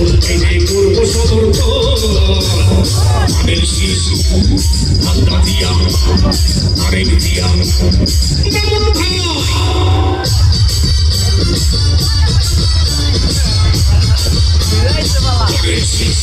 ভেবে করব সমর্থন আমের শীষ হাতটা দিয়া আরেক দিয়া মামুন ভাই আমের শীষ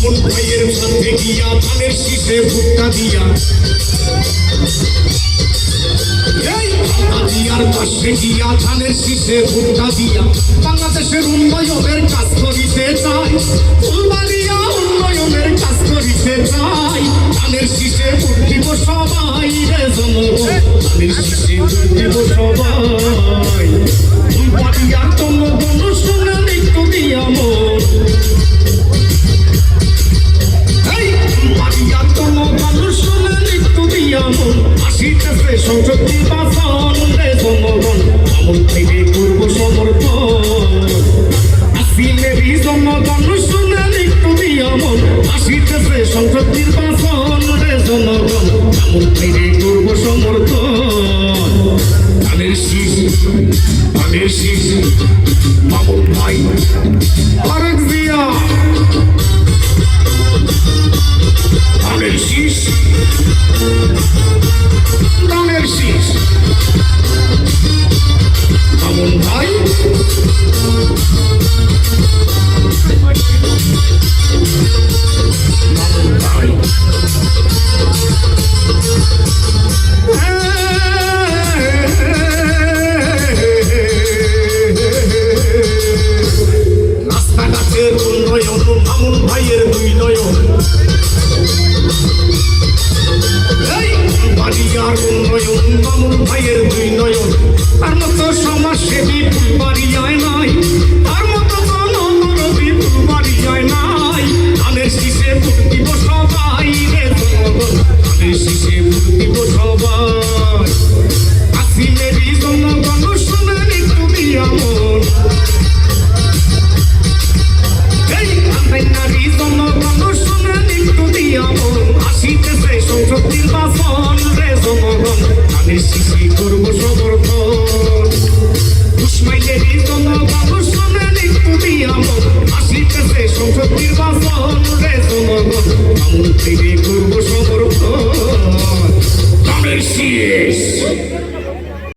মামুন ভাইয়ের সাথে গিয়া ধানের শীষে ভুট্টা দিয়া। দিয়ার পাশে গিয়া ধানের শীষে ভুট্টা দিয়া। বাংলাদেশের উন্নয়নের কাজ করিতে চাই, ফুলবাড়িয়া উন্নয়নের কাজ করিতে চাই। ধানের শীষে ভোট সবাই রে সবাই। মন আসিতেছে সংসদ নির্বাচন রে জনগণ, আমল ফিরে করব সমর্থন। ধানের শীষ মামুন ভাই। আরেক জিয়া। ধানের শীষ। বাংলার উন্নয়ন মামুন ভাইয়ের দুই নয়ন। আর মতো সমাজ সেবী ফুলবাড়ি যায় না। తిరిగు